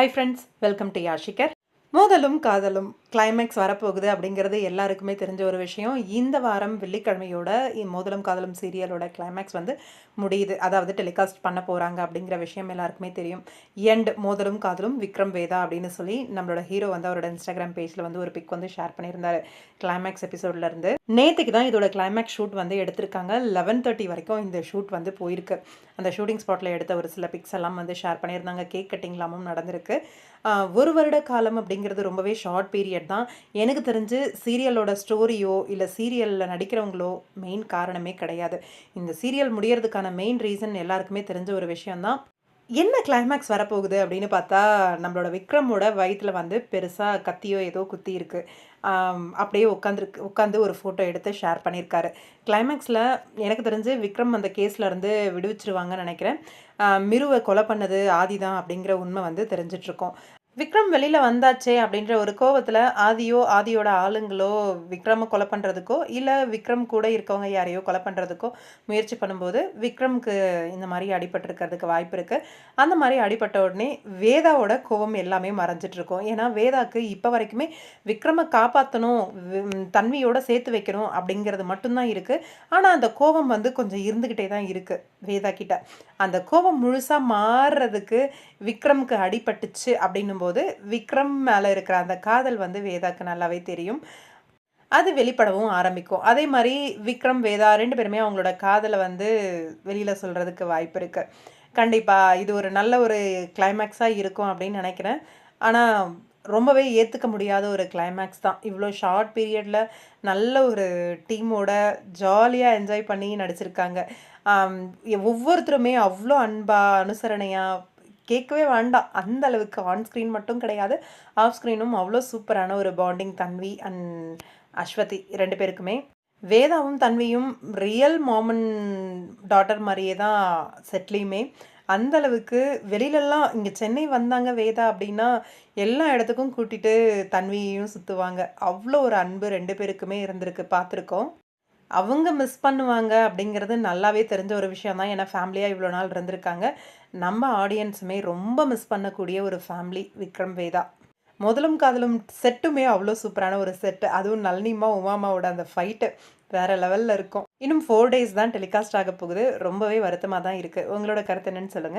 Hi friends welcome to யாஷிகர் மோதலும் காதலும். கிளைமேக்ஸ் வரப்போகுது அப்படிங்கிறது எல்லாருக்குமே தெரிஞ்ச ஒரு விஷயம். இந்த வாரம் வெள்ளிக்கிழமையோட இ- மோதலும் காதலும் சீரியலோட கிளைமேக்ஸ் வந்து முடியுது. அதாவது டெலிகாஸ்ட் பண்ண போகிறாங்க அப்படிங்கிற விஷயம் எல்லாருக்குமே தெரியும். எண்ட் மோதலும் காதலும் விக்ரம் வேதா அப்படின்னு சொல்லி நம்மளோட ஹீரோ வந்து அவரோட இன்ஸ்டாகிராம் பேஜில் வந்து ஒரு பிக் வந்து ஷேர் பண்ணியிருந்தார். கிளைமேக்ஸ் எபிசோட்லேருந்து நேற்றுக்கு தான் இதோட கிளைமேக்ஸ் ஷூட் வந்து எடுத்திருக்காங்க. லெவன் தேர்ட்டி வரைக்கும் இந்த ஷூட் வந்து போயிருக்கு. அந்த ஷூட்டிங் ஸ்பாட்டில் எடுத்த ஒரு சில பிக்ஸ் எல்லாம் வந்து ஷேர் பண்ணியிருந்தாங்க. கேக் கட்டிங்லாமும் நடந்திருக்கு. ஒரு வருட காலம் அப்படிங்கிறது ரொம்பவே ஷார்ட் பீரியட் தான். எனக்கு தெரிஞ்சு சீரியலோட ஸ்டோரியோ இல்லை சீரியலில் நடிக்கிறவங்களோ மெயின் காரணமே கிடையாது. இந்த சீரியல் முடியறதுக்கான மெயின் ரீசன் எல்லாருக்குமே தெரிஞ்ச ஒரு விஷயம்தான் என்ன கிளைமேக்ஸ் வரப்போகுது அப்படின்னு பார்த்தா நம்மளோட விக்ரமோட வயிற்றில் வந்து பெருசாக கத்தியோ ஏதோ குத்தி இருக்கு. அப்படியே உட்காந்துருக்கு உட்காந்து ஒரு ஃபோட்டோ எடுத்து ஷேர் பண்ணியிருக்காரு. கிளைமேக்ஸில் எனக்கு தெரிஞ்சு விக்ரம் அந்த கேஸ்லேருந்து விடுவிச்சிருவாங்கன்னு நினைக்கிறேன். மிருவை கொலை பண்ணது ஆதிதான் அப்படிங்கிற உண்மை வந்து தெரிஞ்சிட்ருக்கோம். விக்ரம் வெளியில் வந்தாச்சே அப்படின்ற ஒரு கோவத்தில் ஆதியோ ஆதியோட ஆளுங்களோ விக்ரமை கொலை பண்ணுறதுக்கோ இல்லை விக்ரம் கூட இருக்கவங்க யாரையோ கொலை பண்ணுறதுக்கோ முயற்சி பண்ணும்போது விக்ரம்க்கு இந்த மாதிரி அடிபட்டிருக்கிறதுக்கு வாய்ப்பு இருக்குது அந்த மாதிரி அடிபட்ட உடனே வேதாவோட கோவம் எல்லாமே மறைஞ்சிட்டுருக்கும். ஏன்னா வேதாக்கு இப்போ வரைக்குமே விக்ரமை காப்பாற்றணும் தன்வியோட சேர்த்து வைக்கணும் அப்படிங்கிறது மட்டும்தான் இருக்குது ஆனால் அந்த கோபம் வந்து கொஞ்சம் இருந்துக்கிட்டே தான் இருக்குது வேதா கிட்ட. அந்த கோபம் முழுசாக மாறுறதுக்கு விக்ரம்க்கு அடிபட்டுச்சு அப்படின்னும் போது போது விக்ரம் மேலே இருக்கிற அந்த காதல் வந்து வேதாக்கு நல்லாவே தெரியும். அது வெளிப்படவும் ஆரம்பிக்கும். அதே மாதிரி விக்ரம் வேதா ரெண்டு பேருமே அவங்களோட காதலை வந்து வெளியில் சொல்கிறதுக்கு வாய்ப்பு இருக்குது கண்டிப்பாக இது ஒரு நல்ல ஒரு கிளைமேக்ஸாக இருக்கும் அப்படின்னு நினைக்கிறேன். ஆனால் ரொம்பவே ஏற்றுக்க முடியாத ஒரு கிளைமேக்ஸ் தான். இவ்வளோ ஷார்ட் பீரியடில் நல்ல ஒரு டீமோட ஜாலியாக என்ஜாய் பண்ணி நடிச்சிருக்காங்க. ஒவ்வொருத்தருமே அவ்வளோ அன்பாக அனுசரணையாக கேட்கவே வேண்டாம். அந்த அளவுக்கு ஆன் ஸ்க்ரீன் மட்டும் கிடையாது. ஆஃப் ஸ்க்ரீனும் அவ்வளோ சூப்பரான ஒரு பாண்டிங் தன்வி அண்ட் அஸ்வதி ரெண்டு பேருக்குமே. வேதாவும் தன்வியும் ரியல் மாமன் டாட்டர் மாதிரியே தான் செட்லேயுமே அந்த அளவுக்கு வெளியிலலாம் இங்கே சென்னை வந்தாங்க வேதா அப்படின்னா எல்லா இடத்துக்கும் கூட்டிட்டு தன்வியையும் சுற்றுவாங்க அவ்வளோ ஒரு அன்பு ரெண்டு பேருக்குமே இருந்திருக்கு. பார்த்துருக்கோம். அவங்க மிஸ் பண்ணுவாங்க அப்படிங்கிறது நல்லாவே தெரிஞ்ச ஒரு விஷயம் தான். ஏன்னா ஃபேமிலியாக இவ்வளோ நாள் இருந்திருக்காங்க. நம்ம ஆடியன்ஸுமே ரொம்ப மிஸ் பண்ணக்கூடிய ஒரு ஃபேமிலி விக்ரம் வேதா. முதலும் காதலும் செட்டுமே அவ்வளோ சூப்பரான ஒரு செட்டு அதுவும் நளினிமா உமாமாவோட அந்த ஃபைட்டு வேறு லெவலில் இருக்கும். இன்னும் ஃபோர் டேஸ் தான் டெலிகாஸ்ட் ஆக போகுது. ரொம்பவே வருத்தமாக தான் இருக்குது உங்களோட கருத்து என்னன்னு சொல்லுங்கள்